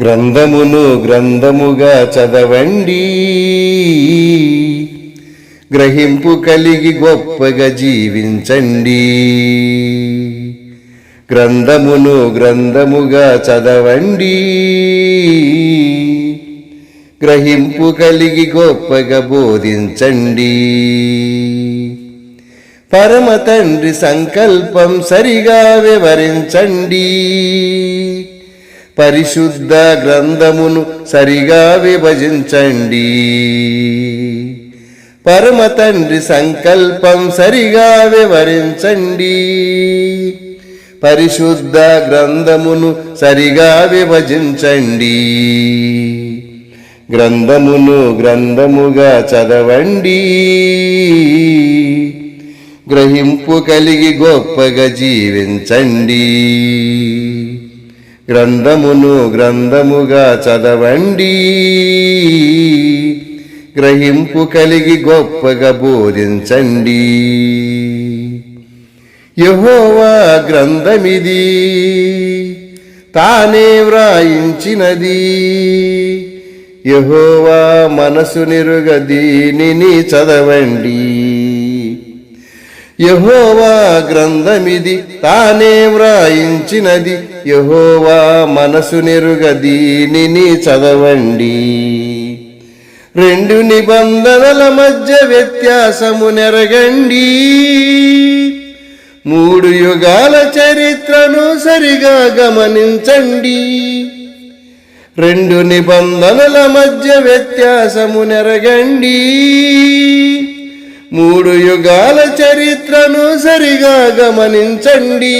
గ్రంథమును గ్రంథముగా చదవండి. గ్రహింపు కలిగి గొప్పగా జీవించండి. గ్రంథమును గ్రంథముగా చదవండి. గ్రహింపు కలిగి గొప్పగా బోధించండి. పరమ తండ్రి సంకల్పం సరిగా వివరించండి. పరిశుద్ధ గ్రంథమును సరిగా విభజించండి. పరమ తండ్రి సంకల్పం సరిగా వివరించండి. పరిశుద్ధ గ్రంథమును సరిగా విభజించండి. గ్రంథమును గ్రంథముగా చదవండి. గ్రహింపు కలిగి గొప్పగా జీవించండి. గ్రంథమును గ్రంథముగా చదవండి. గ్రహింపు కలిగి గొప్పగా బోధించండి. యహోవా గ్రంథమిది తానే వ్రాయించినది. యహోవా మనసు నిరుగ దీనిని చదవండి. యహోవా గ్రంథమిది తానే వ్రాయించినది. యహోవా మనసు నెరుగ దీనిని చదవండి. రెండు నిబంధనల మధ్య వ్యత్యాసము నెరగండి. మూడు యుగాల చరిత్రను సరిగా గమనించండి. రెండు నిబంధనల మధ్య వ్యత్యాసము నెరగండి. మూడు యుగాల చరిత్రను సరిగా గమనించండి.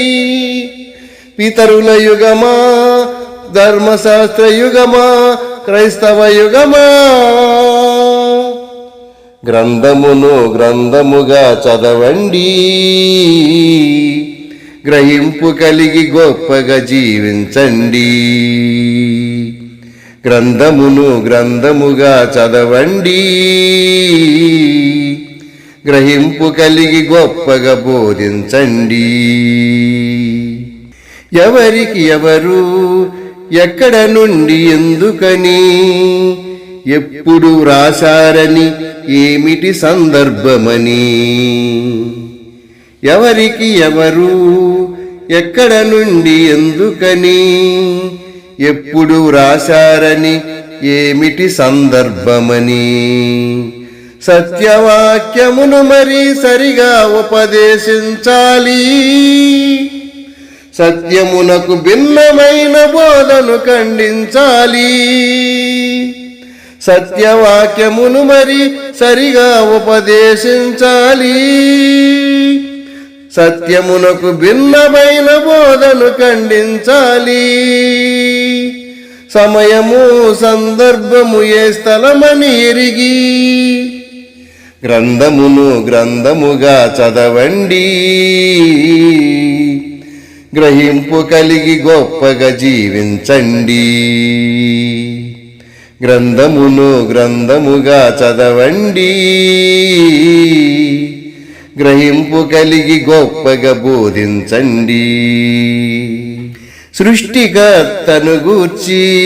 పితరుల యుగమా ధర్మశాస్త్ర యుగమా క్రైస్తవ యుగమా? గ్రంథమును గ్రంథముగా చదవండి. గ్రహింపు కలిగి గొప్పగా జీవించండి. గ్రంథమును గ్రంథముగా చదవండి. గ్రహింపు కలిగి గొప్పగా బోధించండి. ఎవరికి ఎవరు ఎక్కడ నుండి ఎందుకని ఎప్పుడు రాశారని ఏమిటి సందర్భమని. ఎవరికి ఎవరు ఎక్కడ నుండి ఎందుకని ఎప్పుడు రాశారని ఏమిటి సందర్భమని. సత్యవాక్యమును మరి సరిగా ఉపదేశించాలి. సత్యమునకు భిన్నమైన బోధను ఖండించాలి. సత్యవాక్యమును మరి సరిగా ఉపదేశించాలి. సత్యమునకు భిన్నమైన బోధను ఖండించాలి. సమయము సందర్భము ఏ స్థలమని ఎరిగి గ్రంథమును గ్రంథముగా చదవండి. గ్రహింపు కలిగి గొప్పగా జీవించండి. గ్రంథమును గ్రంథముగా చదవండి. గ్రహింపు కలిగి గొప్పగా బోధించండి. సృష్టికర్తను గూర్చి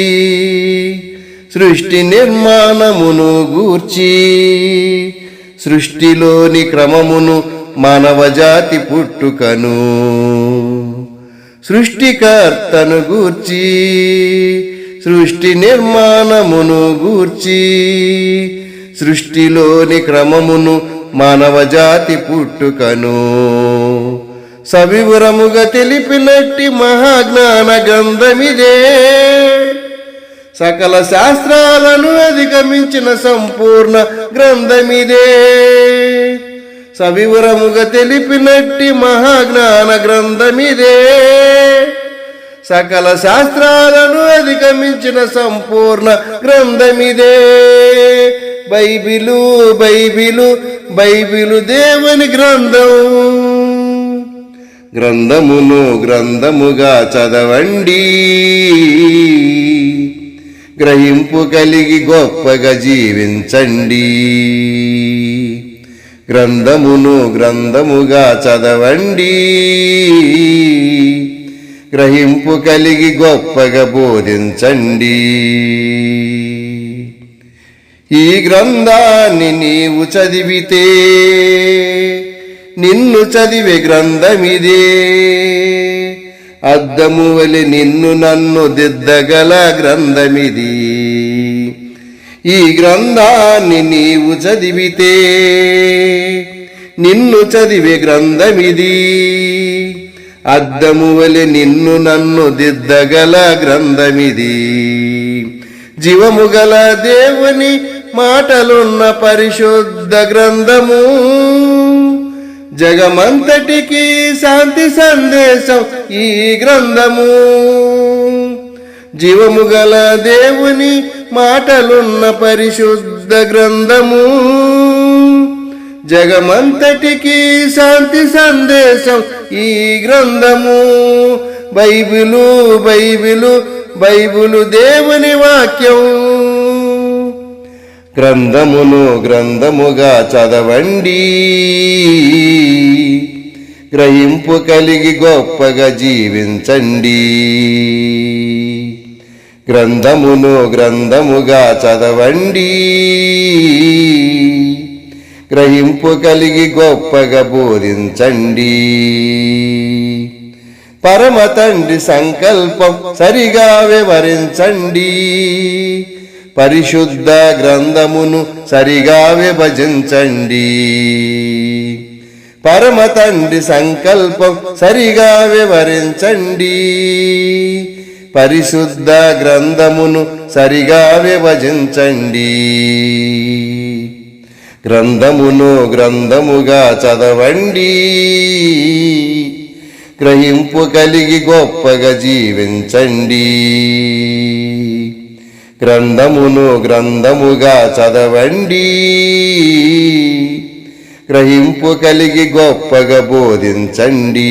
సృష్టి నిర్మాణమును గూర్చి సృష్టిలోని క్రమమును మానవజాతి పుట్టుకను. సృష్టికర్తను గూర్చి సృష్టి నిర్మాణమును గూర్చి సృష్టిలోని క్రమమును మానవజాతి పుట్టుకను. సవివరముగా తెలిపినట్టి మహాజ్ఞాన గ్రంథమిదే. సకల శాస్త్రాలను అధిగమించిన సంపూర్ణ గ్రంథమిదే. సవివరముగా తెలిపినట్టి మహాజ్ఞాన గ్రంథమిదే. సకల శాస్త్రాలను అధిగమించిన సంపూర్ణ గ్రంథమిదే. బైబిలు బైబిలు బైబిలు దేవుని గ్రంథం. గ్రంథమును గ్రంథముగా చదవండి. గ్రహింపు కలిగి గొప్పగా జీవించండి. గ్రంథమును గ్రంథముగా చదవండి. గ్రహింపు కలిగి గొప్పగా బోధించండి. ఈ గ్రంథాన్ని నీవు చదివితే నిన్ను చదివే గ్రంథమిదే. అద్దము వలి నిన్ను నన్ను దిద్దగల గ్రంథమిది. ఈ గ్రంథాన్ని నీవు చదివితే నిన్ను చదివే గ్రంథమిది. అద్దము వలె నిన్ను నన్ను దిద్దగల గ్రంథమిది. జీవము గల దేవుని మాటలున్న పరిశుద్ధ గ్రంథము. జగమంతటికి శాంతి సందేశం ఈ గ్రంథము. జీవము గల దేవుని మాటలున్న పరిశుద్ధ గ్రంథము. జగమంతటికి శాంతి సందేశం ఈ గ్రంథము. బైబిలు బైబిలు బైబిలు దేవుని వాక్యం. గ్రంథమును గ్రంథముగా చదవండి. గ్రహింపు కలిగి గొప్పగా జీవించండి. గ్రంథమును గ్రంథముగా చదవండి. గ్రహింపు కలిగి గొప్పగా బోధించండి. పరమ తండ్రి సంకల్పం సరిగా వివరించండి. పరిశుద్ధ గ్రంథమును సరిగా విభజించండి. పరమ తండ్రి సంకల్పం సరిగా వివరించండి. పరిశుద్ధ గ్రంథమును సరిగా విభజించండి. గ్రంథమును గ్రంథముగా చదవండి. గ్రహింపు కలిగి గొప్పగా జీవించండి. గ్రంథమును గ్రంథముగా చదవండి. గ్రహింపు కలిగి గొప్పగా బోధించండి.